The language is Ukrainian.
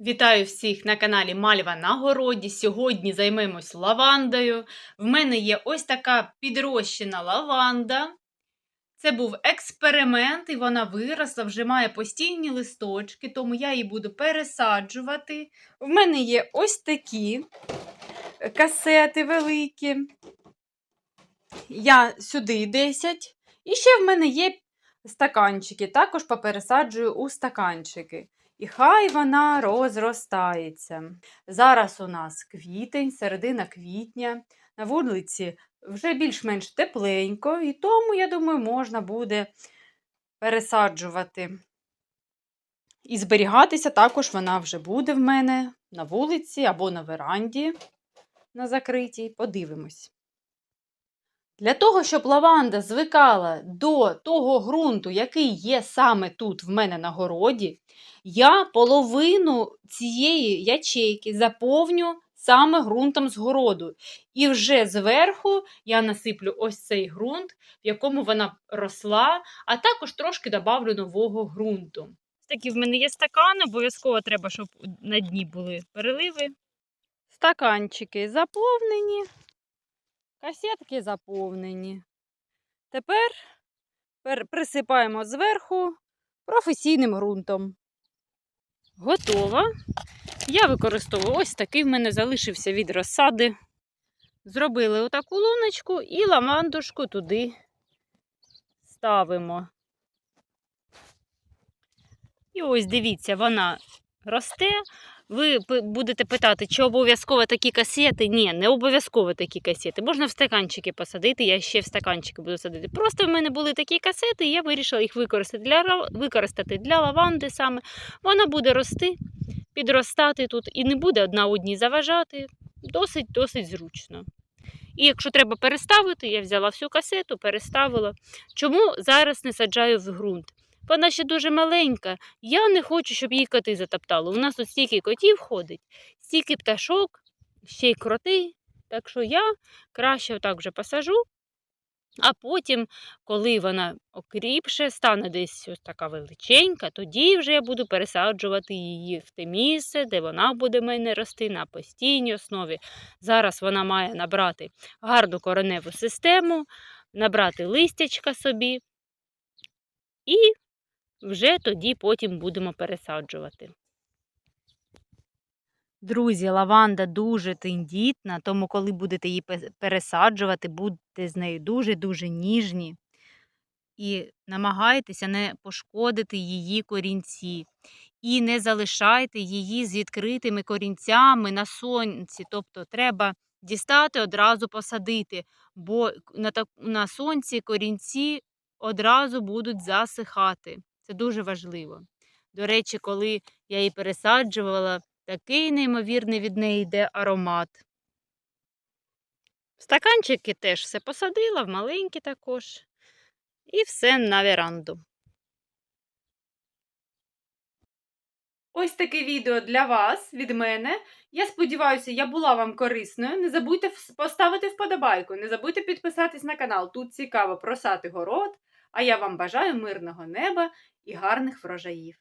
Вітаю всіх на каналі Мальва на городі. Сьогодні займемось лавандою. В мене є ось така підрощена лаванда. Це був експеримент, і вона виросла, вже має постійні листочки, тому я її буду пересаджувати. В мене є ось такі касети великі. Я сюди 10. І ще в мене є стаканчики. Також попересаджую у стаканчики. І хай вона розростається. Зараз у нас квітень, середина квітня. На вулиці вже більш-менш тепленько, і тому, я думаю, можна буде пересаджувати. І зберігатися також вона вже буде в мене на вулиці або на веранді на закритій. Подивимось. Для того, щоб лаванда звикала до того ґрунту, який є саме тут в мене на городі, я половину цієї ячейки заповню саме ґрунтом з городу. І вже зверху я насиплю ось цей ґрунт, в якому вона росла, а також трошки добавлю нового ґрунту. Такі в мене є стакани, обов'язково треба, щоб на дні були переливи. Стаканчики заповнені. Касетки заповнені. Тепер присипаємо зверху професійним ґрунтом. Готова. Я використовую ось такий в мене залишився від розсади. Зробили отаку луночку і лавандушку туди ставимо. І ось дивіться, вона росте. Ви будете питати, чи обов'язково такі касети? Ні, не обов'язково такі касети. Можна в стаканчики посадити, я ще в стаканчики буду садити. Просто в мене були такі касети, і я вирішила їх використати для використати для лаванди саме. Вона буде рости, підростати тут і не буде одна одній заважати. Досить-досить зручно. І якщо треба переставити, я взяла всю касету, переставила. Чому зараз не саджаю в ґрунт? Вона ще дуже маленька. Я не хочу, щоб її коти затоптали. У нас тут стільки котів ходить, стільки пташок, ще й кроти. Так що я краще отак вже посажу, а потім, коли вона окріпше, стане десь ось така величенька, тоді вже я буду пересаджувати її в те місце, де вона буде в мене рости на постійній основі. Зараз вона має набрати гарну кореневу систему, набрати листячка собі. І вже тоді потім будемо пересаджувати. Друзі, лаванда дуже тендітна, тому коли будете її пересаджувати, будьте з нею дуже-дуже ніжні. І намагайтеся не пошкодити її корінці. І не залишайте її з відкритими корінцями на сонці. Тобто треба дістати, одразу посадити, бо на, сонці корінці одразу будуть засихати. Це дуже важливо. До речі, коли я її пересаджувала, такий неймовірний від неї йде аромат. Стаканчики теж все посадила, в маленькі також. І все на веранду. Ось таке відео для вас від мене. Я сподіваюся, я була вам корисною. Не забудьте поставити вподобайку, не забудьте підписатись на канал. Тут цікаво просати город. А я вам бажаю мирного неба і гарних врожаїв.